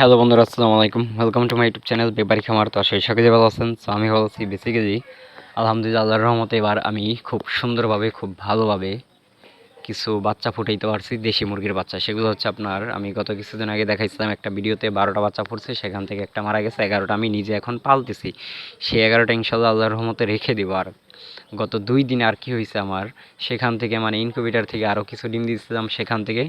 Hello বন্ধুরা, আসসালামু আলাইকুম। Welcome to my YouTube channel বেপারি খামার। তো সেই সকলে ভালো আছেন। তো আমি ভালো আছি বেসিক্যালি আলহামদুলিল্লাহ, আল্লাহর রহমতে এবার আমি খুব সুন্দরভাবে, খুব ভালোভাবে কিছু বাচ্চা ফুটাইতে পারছি, দেশি মুরগির বাচ্চা। সেগুলো হচ্ছে আপনার, আমি গত কিছুদিন আগে দেখাইছিলাম, একটা ভিডিওতে বারোটা বাচ্চা ফুটছে, সেখান থেকে একটা মারা গেছে, এগারোটা আমি নিজে এখন পালতেছি। সেই এগারোটা ইনশাল্লাহ আল্লাহর রহমতে রেখে দেবো। আর গত দুই দিন আর কি হয়েছে আমার, সেখান থেকে মানে ইনকিউবেটার থেকে আরও কিছু ডিম দিয়েছিলাম, সেখান থেকে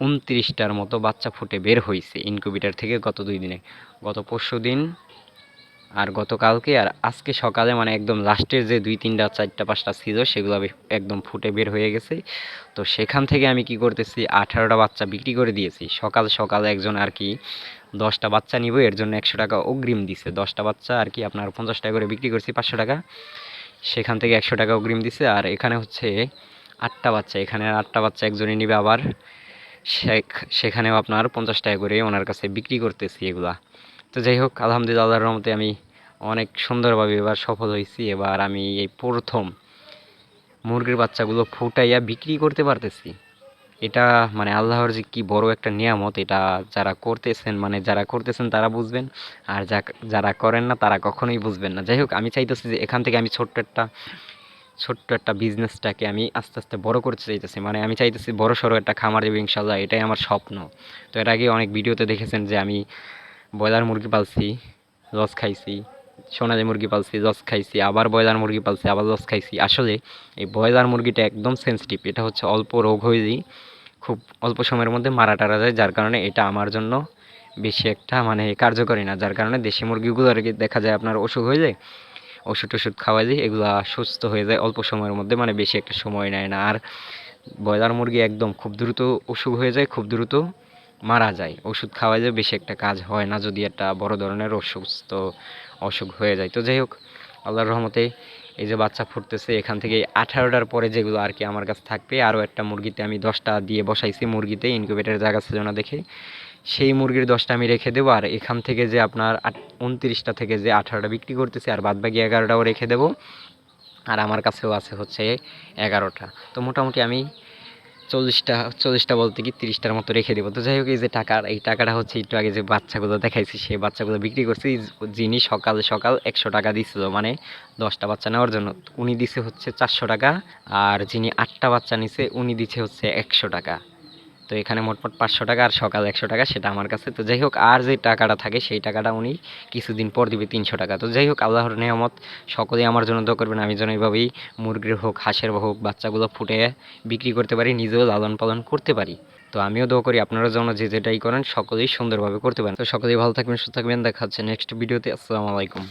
উনত্রিশটার মতো বাচ্চা ফুটে বের হয়েছে ইনকিউবেটার থেকে গত দুই দিনে। গত পরশু দিন আর গতকালকে আর আজকে সকালে মানে একদম লাস্টের যে দুই, তিনটা, চারটা, পাঁচটা ছিল সেগুলো একদম ফুটে বের হয়ে গেছে। তো সেখান থেকে আমি কি করতেছি, আঠারোটা বাচ্চা বিক্রি করে দিয়েছি। সকাল সকাল একজন আর কি দশটা বাচ্চা নিব, এর জন্য একশো টাকা অগ্রিম দিছে। দশটা বাচ্চা আর কি আপনার পঞ্চাশ টাকা করে বিক্রি করছি, পাঁচশো টাকা। সেখান থেকে একশো টাকা অগ্রিম দিছে। আর এখানে হচ্ছে আটটা বাচ্চা, এখানে আটটা বাচ্চা একজনই নিবে আবার। সেখানেও আপনার পঞ্চাশ টাকা করে ওনার কাছে বিক্রি করতেছি এগুলা। তো যাই হোক, আলহামদুলিল্লাহ, আল্লাহর রহমতে আমি অনেক সুন্দরভাবে এবার সফল হয়েছি। এবার আমি এই প্রথম মুরগির বাচ্চাগুলো ফুটাইয়া বিক্রি করতে পারতেছি। এটা মানে আল্লাহর যে কি বড় একটা নিয়ামত, এটা যারা করতেছেন মানে যারা করতেছেন তারা বুঝবেন। আর যা- যারা করেন না তারা কখনোই বুঝবেন না। যাই হোক, আমি চাইতেছি যে এখান থেকে আমি ছোট্ট একটা ছোট্ট একটা বিজনেসটাকে আমি আস্তে আস্তে বড় করতে চাইতেছি। মানে আমি চাইতেছি বড় সড়ো একটা খামার দেবো ইনশাল্লাহ এটাই আমার স্বপ্ন। তো এর আগে অনেক ভিডিওতে দেখেছেন যে আমি ব্রয়লার মুরগি পালছি, লস খাইছি, সোনালি মুরগি পালছি, লস খাইছি, আবার ব্রয়লার মুরগি পালছি, আবার লস খাইছি। আসলে এই ব্রয়লার মুরগিটা একদম সেন্সিটিভ এটা হচ্ছে অল্প রোগ হয়েই খুব অল্প সময়ের মধ্যে মারা টারা যায়, যার কারণে এটা আমার জন্য বেশি একটা মানে কার্যকরী না। যার কারণে দেশি মুরগিগুলো আর কি দেখা যায় আপনার অসুখ হয়ে যায় ওষুধ টষুধ খাওয়াইলে এগুলা সুস্থ হয়ে যায় অল্প সময়ের মধ্যে মানে বেশি একটা সময় নেয় না। আর ব্রয়লার মুরগি একদম খুব দ্রুত অসুখ হয়ে যায়, খুব দ্রুত মারা যায়। ওষুধ খাওয়াইলে বেশি একটা কাজ হয় না, যদি একটা বড় ধরনের অসুস্থ অসুখ হয়ে যায়। তো যাই হোক, আল্লাহর রহমতে এই যে বাচ্চা ফুটতেছে, এখান থেকে আঠারোটার পরে যেগুলো আর কি আমার কাছে থাকবে, আরও একটা মুরগিতে আমি দশটা দিয়ে বসাইছি, মুরগিতে ইনকিউবেটার জায়গা ছিল না দেখে। সেই মুরগির দশটা আমি রেখে দেবো, আর এখান থেকে যে আপনার উনত্রিশটা থেকে যে আঠারোটা বিক্রি করতেছি, আর বাদ বাকি এগারোটাও রেখে দেবো। আর আমার কাছেও আছে হচ্ছে এগারোটা। তো মোটামুটি আমি চল্লিশটা চল্লিশটা বলতে কি তিরিশটার মতো রেখে দেবো। তো যাই হোক, এই যে টাকার, এই টাকাটা হচ্ছে একটু আগে যে বাচ্চাগুলো দেখাইছি, সেই বাচ্চাগুলো বিক্রি করছি। যিনি সকাল সকাল একশো টাকা দিছিল মানে দশটা বাচ্চা নেওয়ার জন্য, উনি দিছে হচ্ছে চারশো টাকা, আর যিনি আটটা বাচ্চা নিছে, উনি দিছে হচ্ছে একশো টাকা। তো এখানে মোটমোট পাঁচশো টাকা আর সকাল একশো টাকা সেটা আমার কাছে। তো যাই হোক, আর যে টাকাটা থাকে সেই টাকাটা উনি কিছুদিন পর দিবে তিনশো টাকা। তো যাই হোক, আল্লাহর নিয়ামত সকলেই আমার জন্য দোয়া করবেন। আমি যেন এইভাবেই মুরগির হোক, হাঁসের হোক, বাচ্চাগুলো ফুটে বিক্রি করতে পারি, নিজেও লালন পালন করতে পারি। তো আমিও দোয়া করি আপনারা যেন যে যেটাই করেন, সকলেই সুন্দরভাবে করতে পারেন। তো সকলেই ভালো থাকবেন, সুস্থ থাকবেন। দেখা হচ্ছে নেক্সট ভিডিওতে আসসালামু আলাইকুম।